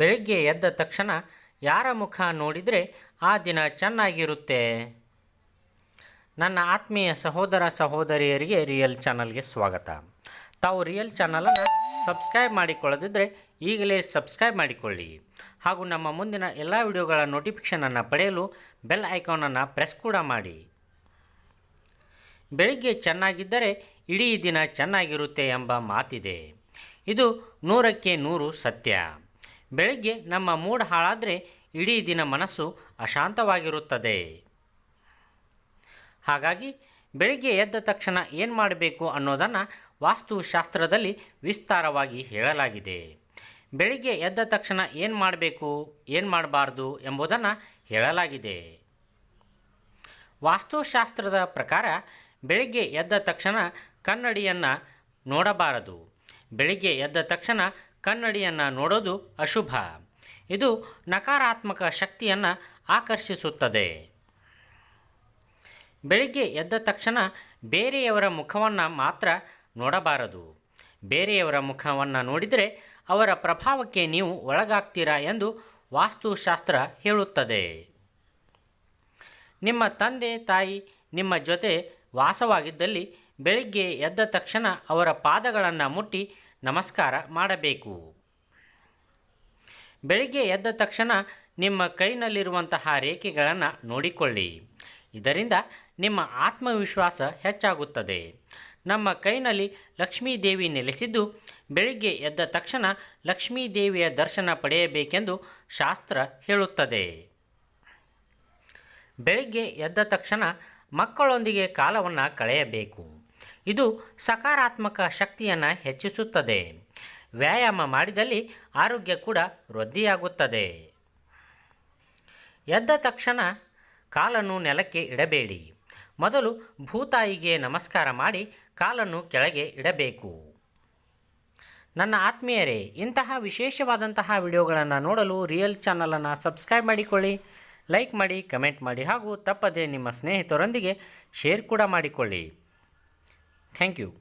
ಬೆಳಿಗ್ಗೆ ಎದ್ದ ತಕ್ಷಣ ಯಾರ ಮುಖ ನೋಡಿದರೆ ಆ ದಿನ ಚೆನ್ನಾಗಿರುತ್ತೆ? ನನ್ನ ಆತ್ಮೀಯ ಸಹೋದರ ಸಹೋದರಿಯರಿಗೆ ರಿಯಲ್ ಚಾನಲ್ಗೆ ಸ್ವಾಗತ. ತಾವು ರಿಯಲ್ ಚಾನಲನ್ನು ಸಬ್ಸ್ಕ್ರೈಬ್ ಮಾಡಿಕೊಳ್ಳದಿದ್ದರೆ ಈಗಲೇ ಸಬ್ಸ್ಕ್ರೈಬ್ ಮಾಡಿಕೊಳ್ಳಿ. ಹಾಗೂ ನಮ್ಮ ಮುಂದಿನ ಎಲ್ಲ ವಿಡಿಯೋಗಳ ನೋಟಿಫಿಕೇಷನನ್ನು ಪಡೆಯಲು ಬೆಲ್ ಐಕಾನನ್ನು ಪ್ರೆಸ್ ಕೂಡ ಮಾಡಿ. ಬೆಳಿಗ್ಗೆ ಚೆನ್ನಾಗಿದ್ದರೆ ಇಡೀ ದಿನ ಚೆನ್ನಾಗಿರುತ್ತೆ ಎಂಬ ಮಾತಿದೆ. ಇದು ನೂರಕ್ಕೆ ನೂರು ಸತ್ಯ. ಬೆಳಿಗ್ಗೆ ನಮ್ಮ ಮೂಡ್ ಹಾಳಾದರೆ ಇಡೀ ದಿನ ಮನಸ್ಸು ಅಶಾಂತವಾಗಿರುತ್ತದೆ. ಹಾಗಾಗಿ ಬೆಳಿಗ್ಗೆ ಎದ್ದ ತಕ್ಷಣ ಏನು ಮಾಡಬೇಕು ಅನ್ನೋದನ್ನು ವಾಸ್ತುಶಾಸ್ತ್ರದಲ್ಲಿ ವಿಸ್ತಾರವಾಗಿ ಹೇಳಲಾಗಿದೆ. ಬೆಳಿಗ್ಗೆ ಎದ್ದ ತಕ್ಷಣ ಏನು ಮಾಡಬೇಕು, ಏನು ಮಾಡಬಾರ್ದು ಎಂಬುದನ್ನು ಹೇಳಲಾಗಿದೆ. ವಾಸ್ತುಶಾಸ್ತ್ರದ ಪ್ರಕಾರ ಬೆಳಿಗ್ಗೆ ಎದ್ದ ತಕ್ಷಣ ಕನ್ನಡಿಯನ್ನು ನೋಡಬಾರದು. ಬೆಳಿಗ್ಗೆ ಎದ್ದ ತಕ್ಷಣ ಕನ್ನಡಿಯನ್ನು ನೋಡೋದು ಅಶುಭ. ಇದು ನಕಾರಾತ್ಮಕ ಶಕ್ತಿಯನ್ನು ಆಕರ್ಷಿಸುತ್ತದೆ. ಬೆಳಿಗ್ಗೆ ಎದ್ದ ತಕ್ಷಣ ಬೇರೆಯವರ ಮುಖವನ್ನು ಮಾತ್ರ ನೋಡಬಾರದು. ಬೇರೆಯವರ ಮುಖವನ್ನು ನೋಡಿದರೆ ಅವರ ಪ್ರಭಾವಕ್ಕೆ ನೀವು ಒಳಗಾಗ್ತೀರಾ ಎಂದು ವಾಸ್ತುಶಾಸ್ತ್ರ ಹೇಳುತ್ತದೆ. ನಿಮ್ಮ ತಂದೆ, ತಾಯಿ, ನಿಮ್ಮ ಜೊತೆ ವಾಸವಾಗಿದ್ದಲ್ಲಿ ಬೆಳಿಗ್ಗೆ ಎದ್ದ ತಕ್ಷಣ ಅವರ ಪಾದಗಳನ್ನು ಮುಟ್ಟಿ ನಮಸ್ಕಾರ ಮಾಡಬೇಕು. ಬೆಳಿಗ್ಗೆ ಎದ್ದ ತಕ್ಷಣ ನಿಮ್ಮ ಕೈನಲ್ಲಿರುವಂತಹ ರೇಖೆಗಳನ್ನು ನೋಡಿಕೊಳ್ಳಿ. ಇದರಿಂದ ನಿಮ್ಮ ಆತ್ಮವಿಶ್ವಾಸ ಹೆಚ್ಚಾಗುತ್ತದೆ. ನಮ್ಮ ಕೈನಲ್ಲಿ ಲಕ್ಷ್ಮೀದೇವಿ ನೆಲೆಸಿದ್ದು ಬೆಳಿಗ್ಗೆ ಎದ್ದ ತಕ್ಷಣ ಲಕ್ಷ್ಮೀದೇವಿಯ ದರ್ಶನ ಪಡೆಯಬೇಕೆಂದು ಶಾಸ್ತ್ರ ಹೇಳುತ್ತದೆ. ಬೆಳಿಗ್ಗೆ ಎದ್ದ ತಕ್ಷಣ ಮಕ್ಕಳೊಂದಿಗೆ ಕಾಲವನ್ನು ಕಳೆಯಬೇಕು. ಇದು ಸಕಾರಾತ್ಮಕ ಶಕ್ತಿಯನ್ನು ಹೆಚ್ಚಿಸುತ್ತದೆ. ವ್ಯಾಯಾಮ ಮಾಡಿದಲ್ಲಿ ಆರೋಗ್ಯ ಕೂಡ ವೃದ್ಧಿಯಾಗುತ್ತದೆ. ಎದ್ದ ತಕ್ಷಣ ಕಾಲನ್ನು ನೆಲಕ್ಕೆ ಇಡಬೇಡಿ. ಮೊದಲು ಭೂತಾಯಿಗೆ ನಮಸ್ಕಾರ ಮಾಡಿ ಕಾಲನ್ನು ಕೆಳಗೆ ಇಡಬೇಕು. ನನ್ನ ಆತ್ಮೀಯರೇ, ಇಂತಹ ವಿಶೇಷವಾದಂತಹ ವಿಡಿಯೋಗಳನ್ನು ನೋಡಲು ರಿಯಲ್ ಚಾನಲನ್ನು ಸಬ್ಸ್ಕ್ರೈಬ್ ಮಾಡಿಕೊಳ್ಳಿ. ಲೈಕ್ ಮಾಡಿ ಕಮೆಂಟ್ ಮಾಡಿ ಹಾಗೂ ತಪ್ಪದೇ ನಿಮ್ಮ ಸ್ನೇಹಿತರೊಂದಿಗೆ ಶೇರ್ ಕೂಡ ಮಾಡಿಕೊಳ್ಳಿ. Thank you.